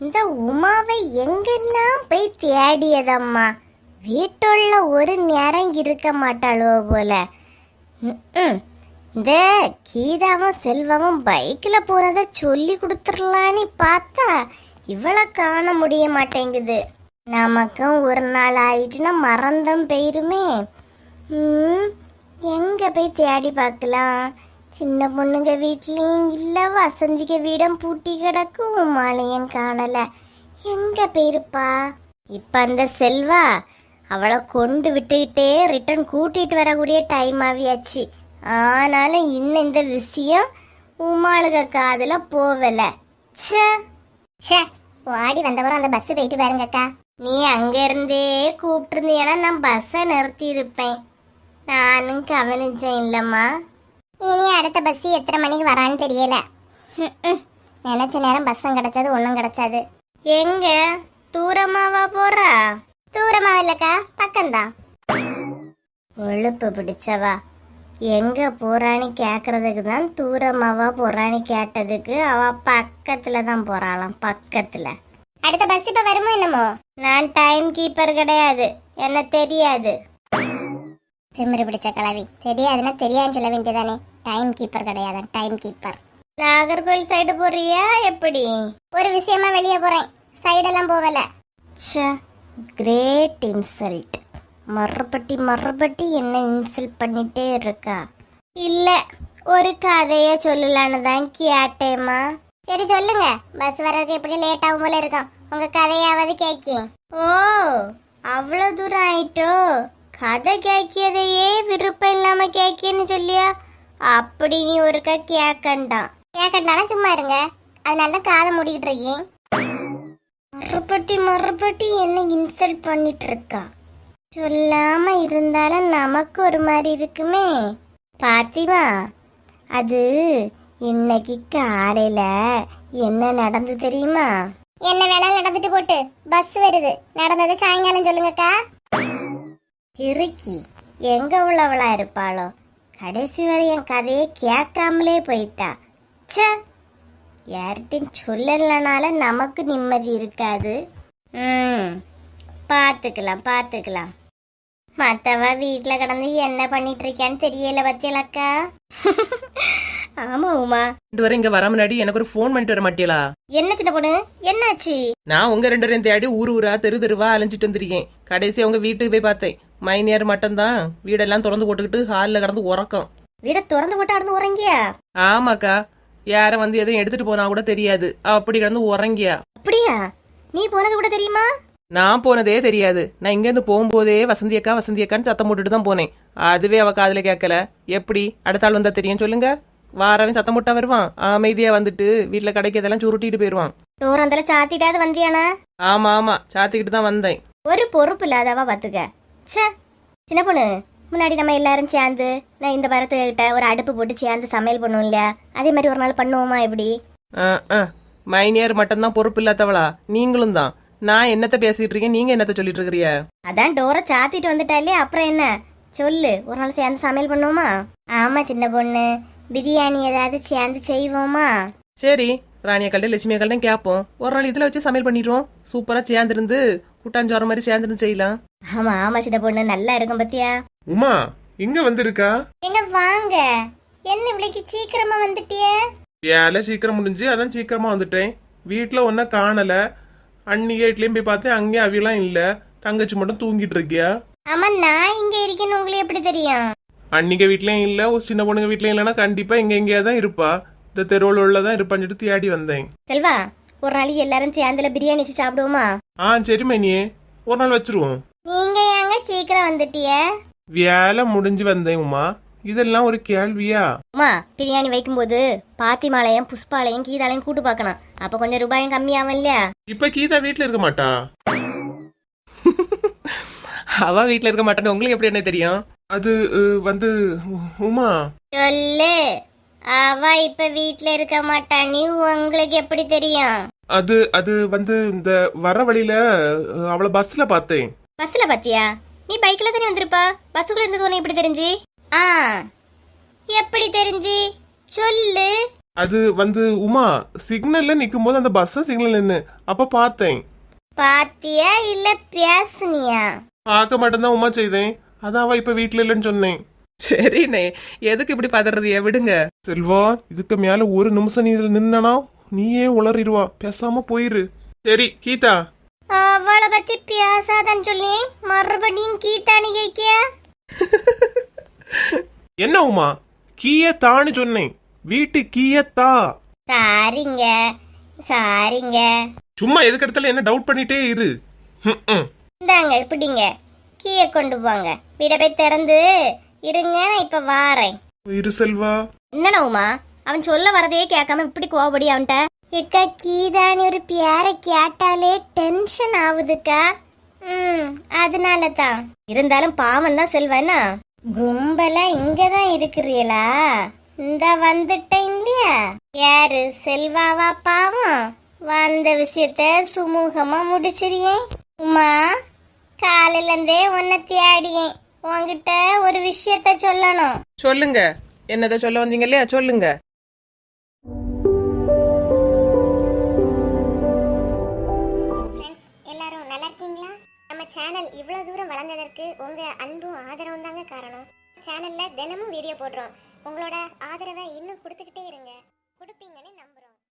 இந்த உமாவை எங்கெல்லாம் போய் தேடியதம்மா? வீட்டுள்ள ஒரு நேரம் இருக்க மாட்டாளோ போல. இந்த கீதாவும் செல்வமும் பைக்கில் போனதை சொல்லி கொடுத்துடலான்னு பார்த்தா இவ்வளோ காண முடிய மாட்டேங்குது. நமக்கும் ஒரு நாள் ஆயிடுச்சுன்னா மறந்தும் போயிருமே. ம், போய் தேடி பார்க்கலாம்? சின்ன பொண்ணுங்க வீட்லேயும் இல்லை வசந்திக வீடம் பூட்டி கிடக்கும் உமாலையும் காணலை. எங்க போயிருப்பா? இப்போ அந்த செல்வா அவளை கொண்டு விட்டுக்கிட்டே ரிட்டன் கூட்டிகிட்டு வரக்கூடிய டைம் ஆவியாச்சு. ஆனாலும் இன்னும் இந்த விஷயம் உமாளுக காதில் போகலை ச்சே. ச்சே ஓடி வந்தவரும் அந்த பஸ் போயிட்டு பாருங்கக்கா நீ அங்கேருந்தே இருந்தே நான் பஸ்ஸை நிறுத்தி இருப்பேன் நானும் கவனிச்சேன் இல்லைம்மா. இனி அடுத்த பஸ் எத்தனை மணிக்கு வரான்னு தெரியல. நினைச்ச நேரம் பஸ்ஸும் கிடைச்சது ஒன்றும் கிடைச்சாது. எங்க? தூரமாவா போறா? தூரமா இல்லக்கா பக்கம்தான். ஒழுப்பு பிடிச்சவா. எங்க போறான்னு கேக்குறதுக்கு தான் தூரமாவா போறான்னு கேட்டதுக்கு அவ பக்கத்துல தான் போறாளாம் பக்கத்துல. அடுத்த பஸ் இப்ப வருமோ என்னமோ? நான் டைம் கீப்பர் கிடையாது என்ன தெரியாது. திமிரு பிடிச்ச கிளவி தெரியாதுன்னா தெரியான்னு சொல்ல வேண்டியதானே? டைம் கீப்பர் கிடையாது டைம் கீப்பர் நாகர்கோவில் சைடு போறியா எப்படி? ஒரு விஷயமா வெளியே போறேன். சைடெல்லாம் போகல. கிரேட் இன்சல்ட் மறுபடி மறுபடி என்ன இன்சல்ட் பண்ணிட்டே இருக்கா? இல்ல ஒரு கதைய சொல்லலான்னு தான் கேட்டேம்மா. சரி சொல்லுங்க. பஸ் வர்றதுக்கு எப்படி லேட் ஆகும் போல இருக்கும். உங்க கதையாவது கேக்கி ஓ அவ்வளவு தூரம் ஆயிட்டோ? கதை கேட்கியதையே விருப்பம் இல்லாம கேக்கின்னு சொல்லியா? அப்படி நீ ஒருக்கா கேக்கண்டாம் கேக்கண்டாலும் சும்மா இருங்க. அதனால தான் காதை மூடிக்கிட்டு இருக்கேன். மறுபட்டி மறுபட்டி என்ன இன்சல்ட் பண்ணிட்டு இருக்கா சொல்லாம இருந்தாலும் நமக்கு ஒரு மாதிரி இருக்குமே. பாத்திமா அது இன்னைக்கு காலையில என்ன நடந்து தெரியுமா? என்ன வேணாலும் நடந்துட்டு போட்டு பஸ் வருது. நடந்தது சாயங்காலம் சொல்லுங்கக்கா. கிறுக்கி எங்க உள்ளவளா இருப்பாளோ? கடைசி வரை என் கதையை கேட்காமலே போயிட்டா. ச்சே! யார்கிட்டையும் சொல்லலனால நமக்கு நிம்மதி இருக்காது. ம் பார்த்துக்கலாம் பார்த்துக்கலாம் மற்றவ வீட்டில் கிடந்து என்ன பண்ணிட்டு இருக்கியான்னு தெரியல பத்தியலக்கா ஆமா உமா ரெண்டு வரை இங்க வர முன்னாடி எனக்கு ஒரு ஃபோன் பண்ணிட்டு வர மாட்டீங்களா என்ன சின்ன பொண்ணு? என்னாச்சு? நான் உங்க ரெண்டு பேரையும் தேடி ஊர் ஊரா தெரு தெருவா அலைஞ்சிட்டு வந்திருக்கேன். கடைசியா உங்க வீட்டுக்கு போய் பார்த்தேன். மைனியார் மட்டும்தான். வீடெல்லாம் திறந்து போட்டுக்கிட்டு ஹாலில் கடந்து உறக்கம். வீடை திறந்து போட்டு அடந்து உறங்கியா? ஆமாக்கா. யார வந்து எதையும் எடுத்துட்டு போனா கூட தெரியாது. அப்படி கிடந்து உறங்கியா? அப்படியா? நீ போனது கூட தெரியுமா? நான் போனதே தெரியாது. நான் இங்கேருந்து போகும்போதே வசந்தி அக்கா வசந்தி அக்கான்னு சத்தம் போட்டுட்டு தான் போனேன். அதுவே அவ காதுல கேட்கல. எப்படி? அடுத்த ஆள் வந்தா தெரியும் சொல்லுங்க. வாரவன் சத்தம் போட்டா வருவான். அமைதியா வந்துட்டு வீட்டுல கிடைக்கிறதெல்லாம் சுருட்டிட்டு போயிருவான். டோர் அந்தல சாத்திட்டாவது வந்தியானா? ஆமா ஆமா. சாத்திக்கிட்டு தான் வந்தேன். ஒரு பொறுப்பு இல்லாதவா பாத்துக்க. ச்சே. சின்ன பொண்ணு முன்னாடி நம்ம எல்லாரும் சேர்ந்து நான் இந்த மரத்துக்கிட்ட ஒரு அடுப்பு போட்டு சேர்ந்து சமையல் பண்ணுவோம் இல்லையா? அதே மாதிரி ஒரு நாள் பண்ணுவோமா எப்படி. மைனியார் மட்டும்தான் பொறுப்பு இல்லாதவளா? நீங்களும் தான். நான் என்னத்த பேசிட்டு இருக்கேன்? நீங்க என்னத்த சொல்லிட்டு இருக்கிறிய அதான் டோரை சாத்திட்டு வந்துட்டாலே அப்புறம் என்ன? சொல்லு ஒரு நாள் சேர்ந்து சமையல் பண்ணுவோமா? ஆமா சின்ன பொண்ணு. பிரியாணி ஏதாவது சேர்ந்து செய்வோமா? சரி ராணியக்கல்ட லட்சுமி அக்கல்ட கேட்போம் ஒரு நாள் இதுல வச்சு சமையல் பண்ணிடுவோம். சூப்பரா சேர்ந்திருந்து கூட்டாஞ்சோற மாதிரி சேர்ந்திருந்து செய்யலாம். ஆமா ஆமா சின்ன பொண்ணு நல்லா இருக்கும் பத்தியா? உமா இங்க வந்திருக்கா? எங்க வாங்க. என்ன விலைக்கு சீக்கிரமா வந்துட்டியே? வேலை சீக்கிரம் முடிஞ்சு அதான் சீக்கிரமா வந்துட்டேன். வீட்டுல ஒன்ன காணல. அண்ணி வீட்லயும் போய் பார்த்தேன் அங்கேயும் அவியெல்லாம் இல்ல. தங்கச்சி மட்டும் தூங்கிட்டு இருக்கியா? ஆமா நான் இங்க இருக்கேன்னு உங்களுக்கு எப்படி தெரியும்? அன்னிக்க வீட்லயும் இல்ல ஒரு சின்ன பொண்ணுங்க வீட்லயும் இல்லைன்னா கண்டிப்பா இங்க எங்கேயா தான் இருப்பா. இந்த தெருவில் உள்ளதான் இருப்பான்னு சொல்லிட்டு தேடி வந்தேன். செல்வா ஒரு நாளைக்கு எல்லாரும் சேர்ந்துல பிரியாணி வச்சு சாப்பிடுவோமா? ஆ சரி மைனியே. ஒரு நாள் வச்சிருவோம். நீங்க ஏங்க சீக்கிரம் வந்துட்டிய? வேலை முடிஞ்சு வந்தேன் உமா. இதெல்லாம் ஒரு கேள்வியா? அம்மா பிரியாணி வைக்கும்போது பாத்திமாலையும் புஷ்பாலையும் கீதாலையும் கூட்டு பார்க்கணும். அப்ப கொஞ்சம் ரூபாயும் கம்மியாகும் இல்லையா? இப்ப கீதா வீட்ல இருக்க மாட்டா? அவ வீட்டுல இருக்க மாட்டேன்னு உங்களுக்கு எப்படி என்ன தெரியும்? அது வந்து உமா. சொல்லு. அவ இப்ப வீட்ல இருக்க மாட்டா நீ உங்களுக்கு எப்படி தெரியும்? அது அது வந்து இந்த வர வழியில அவளை பஸ்ல பார்த்தேன். பஸ்ல பாத்தியா? நீ பைக்ல தானே வந்திருப்பா? பஸ்ஸுக்குள்ள இருந்தது உனக்கு எப்படி தெரிஞ்சு? ஆ. எப்படி தெரிஞ்சு? சொல்லு. அது வந்து உமா சிக்னல்ல நிக்கும் போது அந்த பஸ் சிக்னல் நின்னு அப்ப பார்த்தேன். பாத்தியா இல்ல பேசுனியா? பார்க்க மட்டும்தான் உமா செய்தேன். அதான் அவ இப்ப வீட்டுல இல்லைன்னு சொன்னேன். சரிண்ணே. எதுக்கு இப்படி பதறதைய? விடுங்க. செல்வா இதுக்கு மேல ஒரு நிமிஷம் நீ இதுல நின்னா நீயே உளறிடுவா. பேசாம போயிரு. சரி கீதா. அவளை பத்தி பேசாதன்னு சொல்லி மறுபடியும் கீத்தானி கேக்கிய என்ன உமா? கீய தான்னு சொன்னேன். வீட்டு கீய தா. சாரிங்க சாரிங்க. சும்மா எதுக்கு இடத்துல என்ன டவுட் பண்ணிட்டே இரு. ம், ம். இந்தாங்க இப்படிங்க கீயை கொண்டு போங்க. வீட போய் திறந்து இருங்க நான் இப்ப வாரேன். இரு செல்வா. என்னடா உமா? அவன் சொல்ல வரதையே கேட்காம இப்படி கோபடி அவன்கிட்ட? எக்கா கீதானி ஒரு பேரை கேட்டாலே டென்ஷன் ஆகுதுக்கா ம் அதனால தான் இருந்தாலும் பாவம் தான் செல்வனா கும்பலா இங்க தான் இருக்கிறீங்களா இந்த வந்துட்டேன் இல்லையா? யாரு செல்வாவா பாவம்? வந்த விஷயத்த சுமூகமா முடிச்சிருக்கேன் உமா? காலையில இருந்தே உன்னை தேடியேன். உன்கிட்ட ஒரு விஷயத்த சொல்லணும். சொல்லுங்க. என்னதை சொல்ல வந்தீங்க இல்லையா? சொல்லுங்க. எல்லாரும் நல்லா இருக்கீங்களா? நம்ம சேனல் இவ்வளோ தூரம் வளர்ந்ததற்கு உங்கள் அன்பும் ஆதரவும் தாங்க காரணம். சேனலில் தினமும் வீடியோ போடுறோம். உங்களோட ஆதரவை இன்னும் கொடுத்துக்கிட்டே இருங்க. கொடுப்பீங்கன்னு நம்புகிறோம்